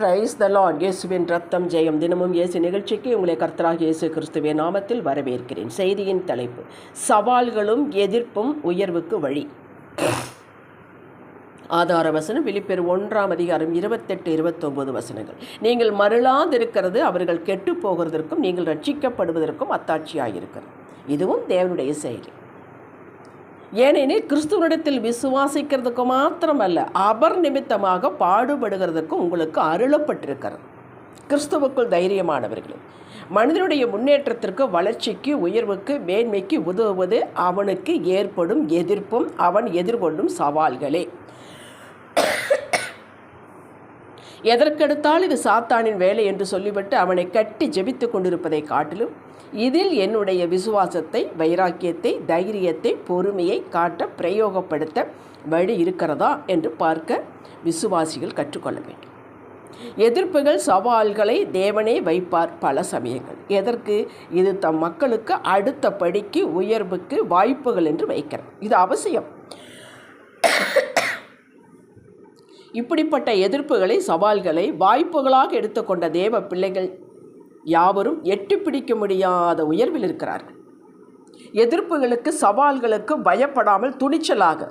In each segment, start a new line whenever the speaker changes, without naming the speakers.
Praise the Lord இயேசுவின் ரத்தம் ஜெயம். தினமும் இயேசு நிகழ்ச்சிக்கு உங்களை கர்த்தராக இயேசு கிறிஸ்துவின் நாமத்தில் வரவேற்கிறேன். செய்தியின் தலைப்பு சவால்களும் எதிர்ப்பும் உயர்வுக்கு வழி. ஆதார வசனம் விழிப்பெரு ஒன்றாம் அதிகாரம் இருபத்தெட்டு இருபத்தொம்போது வசனங்கள். நீங்கள் மருளாதிருக்கிறது அவர்கள் கெட்டு போகிறதற்கும் நீங்கள் ரட்சிக்கப்படுவதற்கும் அத்தாட்சியாயிருக்கிறது. இதுவும் தேவனுடைய செயலி. ஏனெனில் கிறிஸ்துவனிடத்தில் விசுவாசிக்கிறதுக்கு மாத்திரமல்ல அபர் நிமித்தமாக பாடுபடுகிறதுக்கும் உங்களுக்கு அருளப்பட்டிருக்கிறது. கிறிஸ்துவுக்குள் தைரியமானவர்களே மனிதனுடைய முன்னேற்றத்திற்கு வளர்ச்சிக்கு உயர்வுக்கு மேன்மைக்கு உதவுவது அவனுக்கு ஏற்படும் எதிர்ப்பும் அவன் எதிர்கொள்ளும் சவால்களே. எதற்கெடுத்தால் இது சாத்தானின் வேலை என்று சொல்லிவிட்டு அவனை கட்டி ஜெபித்து கொண்டிருப்பதை காட்டிலும் இதில் என்னுடைய விசுவாசத்தை வைராக்கியத்தை தைரியத்தை பொறுமையை காட்ட பிரயோகப்படுத்த வழி இருக்கிறதா என்று பார்க்க விசுவாசிகள் கற்றுக்கொள்ள வேண்டும். எதிர்ப்புகள் சவால்களை தேவனே வைப்பார் பல சமயங்கள். எதற்கு? இது தம் மக்களுக்கு அடுத்த படிக்கு உயர்வுக்கு வாய்ப்புகள் என்று வைக்கிறார் இது அவசியம். இப்படிப்பட்ட எதிர்ப்புகளை சவால்களை வாய்ப்புகளாக எடுத்துக்கொண்ட தேவ பிள்ளைகள் யாவரும் எட்டு பிடிக்க முடியாத உயர்வில் இருக்கிறார்கள். எதிர்ப்புகளுக்கு சவால்களுக்கு பயப்படாமல் துணிச்சலாக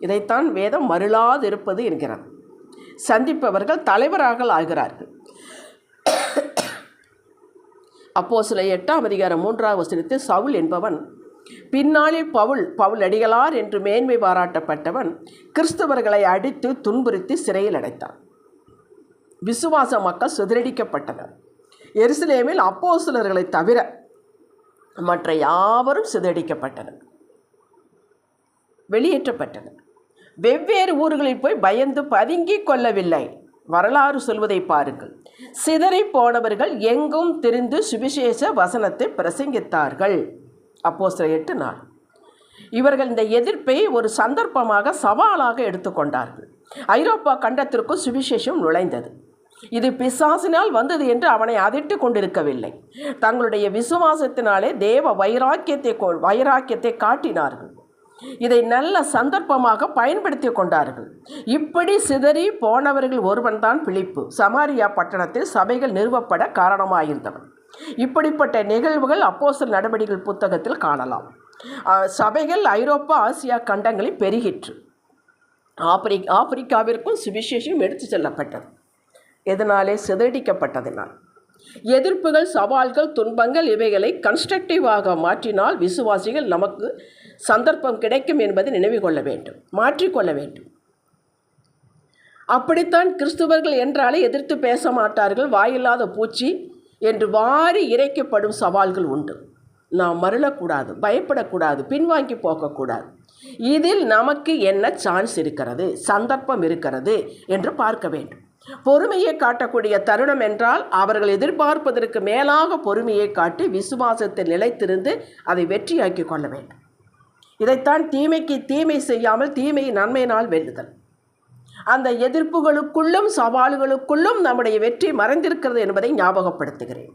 இதைத்தான் வேதம் மருளாதிருப்பது என்கிறார். சந்திப்பவர்கள் தலைவராக ஆகிறார்கள். அப்போ சில எட்டாம் அதிகாரம் மூன்றாவது வசனத்தில் சவுல் என்பவன் பின்னாளில் பவுல் பவுல் அடிகளார் என்று மேன்மை பாராட்டப்பட்டவன் கிறிஸ்தவர்களை அடித்து துன்புறுத்தி சிறையில் அடைத்தான். விசுவாச மக்கள் சிதறடிக்கப்பட்டனர். எருசலேமில் அப்போஸ்தலர்களை தவிர மற்ற யாவரும் சிதறடிக்கப்பட்டனர். வெளியேற்றப்பட்டனர். வெவ்வேறு ஊர்களில் போய் பயந்து பதுங்கி கொள்ளவில்லை. வரலாறு சொல்வதை பாருங்கள். சிதறி போனவர்கள் எங்கும் திரிந்து சுவிசேஷ வசனத்தை பிரசங்கித்தார்கள். அப்போ சில எட்டு நாள். இவர்கள் இந்த எதிர்ப்பை ஒரு சந்தர்ப்பமாக சவாலாக எடுத்துக்கொண்டார்கள். ஐரோப்பா கண்டத்திற்கும் சுவிசேஷம் நுழைந்தது. இது பிசாசினால் வந்தது என்று அவனை அதிட்டு கொண்டிருக்கவில்லை. தங்களுடைய விசுவாசத்தினாலே தேவ வைராக்கியத்தை கொ- வைராக்கியத்தை காட்டினார்கள். இதை நல்ல சந்தர்ப்பமாக பயன்படுத்தி கொண்டார்கள். இப்படி சிதறி போனவர்கள் ஒருவன்தான் பிழிப்பு சமாரியா பட்டணத்தில் சபைகள் நிறுவப்பட காரணமாயிருந்தவன். இப்படிப்பட்ட நிகழ்வுகள் அப்போசல் நடவடிக்கைகள் புத்தகத்தில் காணலாம். சபைகள் ஐரோப்பா ஆசியா கண்டங்களில் பெருகிற்று. ஆப்பிரி ஆப்பிரிக்காவிற்கும் சுவிசேஷம் எடுத்து செல்லப்பட்டது. எதனாலே சிதறடிக்கப்பட்டதினால் எதிர்ப்புகள் சவால்கள் துன்பங்கள் இவைகளை கன்ஸ்ட்ரக்டிவாக மாற்றினால் விசுவாசிகள் நமக்கு சந்தர்ப்பம் கிடைக்கும் என்பதை நினைவு கொள்ள வேண்டும் மாற்றிக்கொள்ள வேண்டும். அப்படித்தான் கிறிஸ்துவர்கள் என்றாலே எதிர்த்து பேச மாட்டார்கள் வாயில்லாத பூச்சி என்று வாரி இறைக்கப்படும் சவால்கள் உண்டு. நாம் மருளக்கூடாது பயப்படக்கூடாது பின்வாங்கி போகக்கூடாது. இதில் நமக்கு என்ன சான்ஸ் இருக்கிறது சந்தர்ப்பம் இருக்கிறது என்று பார்க்க வேண்டும். பொறுமையை காட்டக்கூடிய தருணம் என்றால் அவர்கள் எதிர்பார்ப்பதற்கு மேலாக பொறுமையை காட்டி விசுவாசத்தில் நிலைத்திருந்து அதை வெற்றியாக்கி கொள்ள வேண்டும். இதைத்தான் தீமைக்கு தீமை செய்யாமல் தீமையை நன்மையினால் வெல்லுதல். அந்த எதிர்ப்புகளுக்குள்ளும் சவால்களுக்குள்ளும் நம்முடைய வெற்றி மறைந்திருக்கிறது என்பதை ஞாபகப்படுத்துகிறேன்.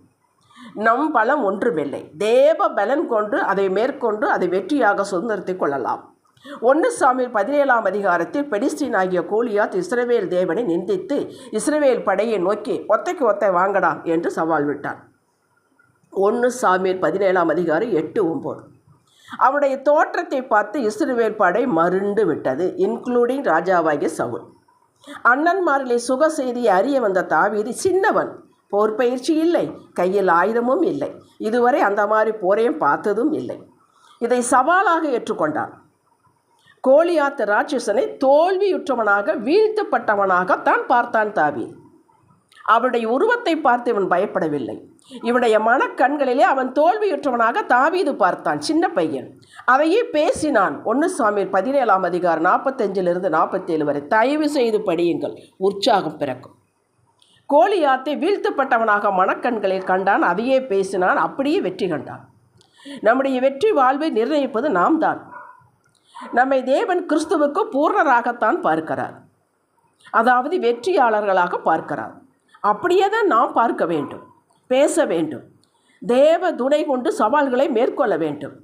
நம் பலம் ஒன்றுமில்லை. தேவ பலன் கொண்டு அதை மேற்கொண்டு அதை வெற்றியாக சுதந்திரத்தை கொள்ளலாம். ஒன்று சாமியில் பதினேழாம் அதிகாரத்தில் பெடிஸ்டின் ஆகிய கோலியாத் இஸ்ரவேல் தேவனை நிந்தித்து இஸ்ரவேல் படையை நோக்கி ஒத்தைக்கு ஒத்தை வாங்கடா என்று சவால் விட்டார். ஒன்று சாமியில் பதினேழாம் அதிகாரம் எட்டு ஒம்பது. அவருடைய தோற்றத்தை பார்த்து இஸ்ரவேல் படை மருண்டு விட்டது இன்க்ளூடிங் ராஜாவாகிய சவுல். அண்ணன்மார்களை சுக செய்தியை அறிய வந்த தாவீது சின்னவன் போர் பயிற்சி இல்லை கையில் ஆயுதமும் இல்லை இதுவரை அந்த மாதிரி போரையும் பார்த்ததும் இல்லை. இதை சவாலாக ஏற்றுக்கொண்டார் கோலியாத்து ராட்சசனை தோல்வியுற்றவனாக வீழ்த்தப்பட்டவனாக தான் பார்த்தான் தாவி. அவருடைய உருவத்தை பார்த்து இவன் பயப்படவில்லை. இவனுடைய மனக்கண்களிலே அவன் தோல்வியுற்றவனாக தாவீது பார்த்தான் சின்ன பையன். அதையே பேசினான். ஒன்று சாமி பதினேழாம் அதிகாரம் நாற்பத்தஞ்சிலிருந்து நாற்பத்தேழு வரை தயவு செய்து படியுங்கள் உற்சாகம் பிறக்கும். கோலியாத்தை வீழ்த்தப்பட்டவனாக மனக்கண்களில் கண்டான் அதையே பேசினான் அப்படியே வெற்றி கண்டான். நம்முடைய வெற்றி வாழ்வை நிர்ணயிப்பது நாம் தான். நம்மை தேவன் கிறிஸ்துவுக்கு பூர்ணராகத்தான் பார்க்கிறார். அதாவது வெற்றியாளர்களாக பார்க்கிறார். அப்படியே தான் நாம் பார்க்க வேண்டும் பேச வேண்டும் தேவ துணை கொண்டு சவால்களை மேற்கொள்ள வேண்டும்.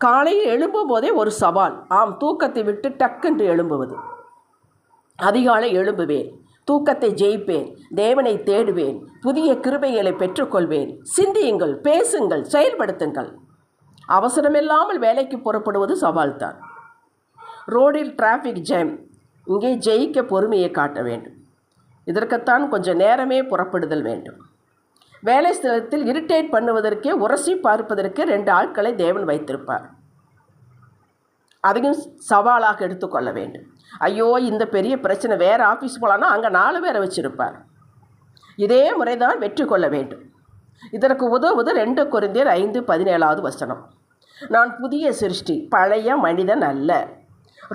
காலையில் எழும்பும் போதே ஒரு சவால் ஆம் தூக்கத்தை விட்டு டக்கென்று எழும்புவது. அதிகாலை எழும்புவேன் தூக்கத்தை ஜெயிப்பேன் தேவனை தேடுவேன் புதிய கிருபைகளை பெற்றுக்கொள்வேன். சிந்தியுங்கள் பேசுங்கள் செயல்படுத்துங்கள். அவசரமில்லாமல் வேலைக்கு புறப்படுவது சவால்தான். ரோடில் டிராஃபிக் ஜாம் இங்கே ஜெயிக்க பொறுமையை காட்ட வேண்டும். இதற்குத்தான் கொஞ்சம் நேரமே புறப்படுதல் வேண்டும். வேலை ஸ்தலத்தில் இரிட்டேட் பண்ணுவதற்கே உரசி பார்ப்பதற்கே ரெண்டு ஆட்களை தேவன் வைத்திருப்பார். அதையும் சவாலாக எடுத்துக்கொள்ள வேண்டும். ஐயோ இந்த பெரிய பிரச்சனை வேறு ஆஃபீஸ் போகலான்னா அங்கே நாலு பேரை வச்சுருப்பார். இதே முறைதான் வெற்றி கொள்ள வேண்டும். இதற்கு உதவுவது ரெண்டு குறைந்தர் ஐந்து பதினேழாவது வசனம். நான் புதிய சிருஷ்டி பழைய மனிதன் அல்ல.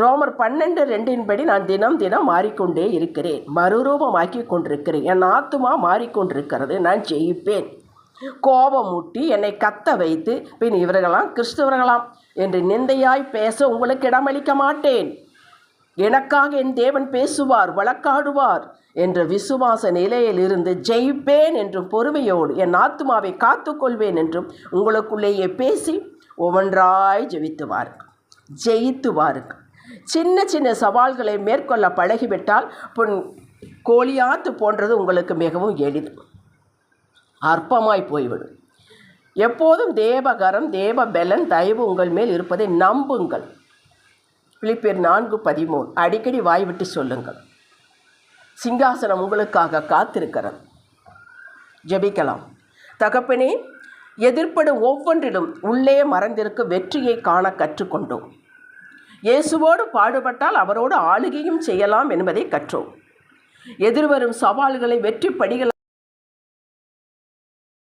ரோமர் பன்னெண்டு ரெண்டின்படி நான் தினம் தினம் மாறிக்கொண்டே இருக்கிறேன். மறுரூபமாக்கி கொண்டிருக்கிறேன். என் ஆத்துமா மாறிக்கொண்டிருக்கிறது. நான் ஜெயிப்பேன். கோபம் ஊட்டி என்னை கத்த வைத்து பின் இவர்களாம் கிறிஸ்தவர்களாம் என்று நிந்தையாய் பேச உங்களுக்கு இடமளிக்க மாட்டேன். எனக்காக என் தேவன் பேசுவார் வழக்காடுவார் என்ற விசுவாச நிலையில் இருந்து ஜெயிப்பேன் என்றும் பொறுமையோடு என் ஆத்துமாவை காத்துக்கொள்வேன் என்றும் உங்களுக்குள்ளேயே பேசி ஒவ்வொன்றாய் ஜெயித்துவார் வாருங்கள். ஜெயித்து வாருங்கள். சின்ன சின்ன சவால்களை மேற்கொள்ள பழகிவிட்டால் பொன் கோழியாத்து போன்றது உங்களுக்கு மிகவும் எளிது. அற்பமாய் போய்விடும். எப்போதும் தேவகரம் தேவ பெலன் தயவு உங்கள் மேல் இருப்பதை நம்புங்கள். பிலிப்பியர் நான்கு பதிமூணு. அடிக்கடி வாய்விட்டு சொல்லுங்கள். சிங்காசனம் உங்களுக்காக காத்திருக்கிறது. ஜெபிக்கலாம். தகப்பனே எதிர்ப்படும் ஒவ்வொன்றிலும் உள்ளே மறந்திருக்க வெற்றியை காண கற்றுக்கொண்டோம். இயேசுவோடு பாடுபட்டால் அவரோடு ஆளுகையும் செய்யலாம் என்பதை கற்றோம். எதிர்வரும் சவால்களை வெற்றி படிகள்